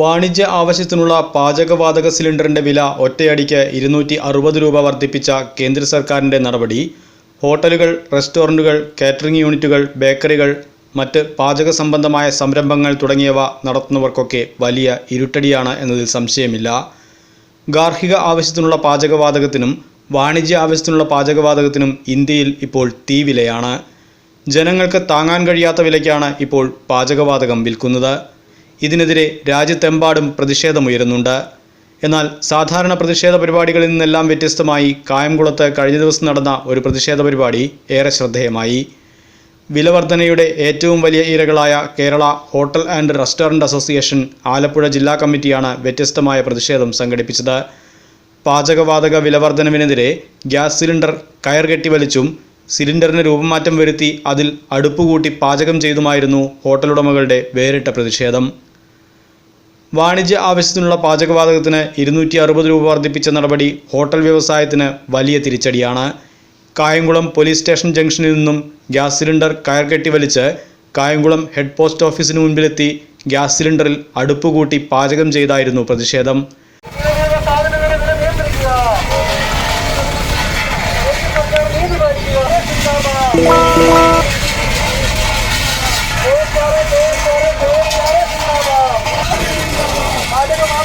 വാണിജ്യ ആവശ്യത്തിനുള്ള പാചകവാതക സിലിണ്ടറിന്റെ വില ഒറ്റയടിക്ക് ഇരുന്നൂറ്റി അറുപത് രൂപ വർദ്ധിപ്പിച്ച കേന്ദ്ര സർക്കാരിന്റെ നടപടി ഹോട്ടലുകൾ റെസ്റ്റോറന്റുകൾ കാറ്ററിംഗ് യൂണിറ്റുകൾ ബേക്കറികൾ മറ്റ് പാചക സംബന്ധമായ സംരംഭങ്ങൾ തുടങ്ങിയവ നടത്തുന്നവർക്കൊക്കെ വലിയ ഇരുട്ടടിയാണ് എന്നതിൽ സംശയമില്ല. ഗാർഹിക ആവശ്യത്തിനുള്ള പാചകവാതകത്തിനും വാണിജ്യ ആവശ്യത്തിനുള്ള പാചകവാതകത്തിനും ഇന്ത്യയിൽ ഇപ്പോൾ തീവിലയാണ്. ജനങ്ങൾക്ക് താങ്ങാൻ കഴിയാത്ത വിലയ്ക്കാണ് ഇപ്പോൾ പാചകവാതകം വിൽക്കുന്നത്. ഇതിനെതിരെ രാജ്യത്തെമ്പാടും പ്രതിഷേധമുയരുന്നുണ്ട്. എന്നാൽ സാധാരണ പ്രതിഷേധ പരിപാടികളിൽ നിന്നെല്ലാം വ്യത്യസ്തമായി കായംകുളത്ത് കഴിഞ്ഞ ദിവസം നടന്ന ഒരു പ്രതിഷേധ പരിപാടി ഏറെ ശ്രദ്ധേയമായി. വിലവർധനയുടെ ഏറ്റവും വലിയ ഇരകളായ Kerala hotel and restaurant association Alappuzha ജില്ലാ കമ്മിറ്റിയാണ് വ്യത്യസ്തമായ പ്രതിഷേധം സംഘടിപ്പിച്ചത്. പാചകവാതക വിലവർധനവിനെതിരെ ഗ്യാസ് സിലിണ്ടർ കയർ കെട്ടി വലിച്ചും സിലിണ്ടറിന് രൂപമാറ്റം വരുത്തി അതിൽ അടുപ്പുകൂട്ടി പാചകം ചെയ്തുമായിരുന്നു ഹോട്ടലുടമകളുടെ വേറിട്ട പ്രതിഷേധം. വാണിജ്യ ആവശ്യത്തിനുള്ള പാചകവാതകത്തിന് ഇരുന്നൂറ്റി അറുപത് രൂപ വർദ്ധിപ്പിച്ച നടപടി ഹോട്ടൽ വ്യവസായത്തിന് വലിയ തിരിച്ചടിയാണ്. കായംകുളം പോലീസ് സ്റ്റേഷൻ ജംഗ്ഷനിൽ നിന്നും ഗ്യാസ് സിലിണ്ടർ കയർ കെട്ടി വലിച്ച് കായംകുളം ഹെഡ് പോസ്റ്റ് ഓഫീസിന് മുൻപിലെത്തി ഗ്യാസ് സിലിണ്ടറിൽ അടുപ്പ് കൂട്ടി പാചകം ചെയ്തായിരുന്നു പ്രതിഷേധം. ഇങ്ങനെയുള്ള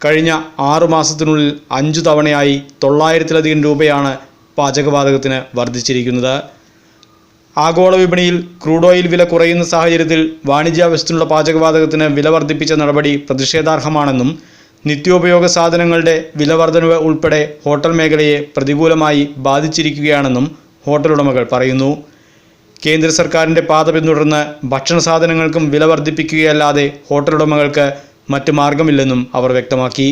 കഴിഞ്ഞ ആറു മാസത്തിനുള്ളിൽ അഞ്ചു തവണയായി തൊള്ളായിരത്തിലധികം രൂപയാണ് പാചകവാതകത്തിന് വർദ്ധിച്ചിരിക്കുന്നത്. ആഗോള വിപണിയിൽ ക്രൂഡ് ഓയിൽ വില കുറയുന്ന സാഹചര്യത്തിൽ വാണിജ്യാവശ്യത്തിനുള്ള പാചകവാതകത്തിന് വില വർദ്ധിപ്പിച്ച നടപടി പ്രതിഷേധാർഹമാണെന്നും നിത്യോപയോഗ സാധനങ്ങളുടെ വിലവർധനവ് ഉൾപ്പെടെ ഹോട്ടൽ മേഖലയെ പ്രതികൂലമായി ബാധിച്ചിരിക്കുകയാണെന്നും ഹോട്ടൽ ഉടമകൾ പറയുന്നു. കേന്ദ്ര സർക്കാരിന്റെ പാത പിന്തുടർന്ന് ഭക്ഷണ സാധനങ്ങൾക്കും വില വർദ്ധിപ്പിക്കുകയല്ലാതെ ഹോട്ടൽ ഉടമകൾക്ക് മറ്റ് മാർഗമില്ലെന്നും അവർ വ്യക്തമാക്കി.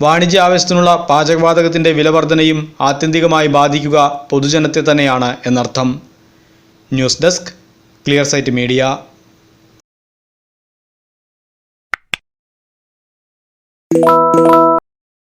വാണിജ്യ ആവശ്യത്തിനുള്ള പാചകവാതകത്തിന്റെ വിലവർധനയും ആത്യന്തികമായി ബാധിക്കുക പൊതുജനത്തെ തന്നെയാണ് എന്നർത്ഥം. News desk clear sight media. Música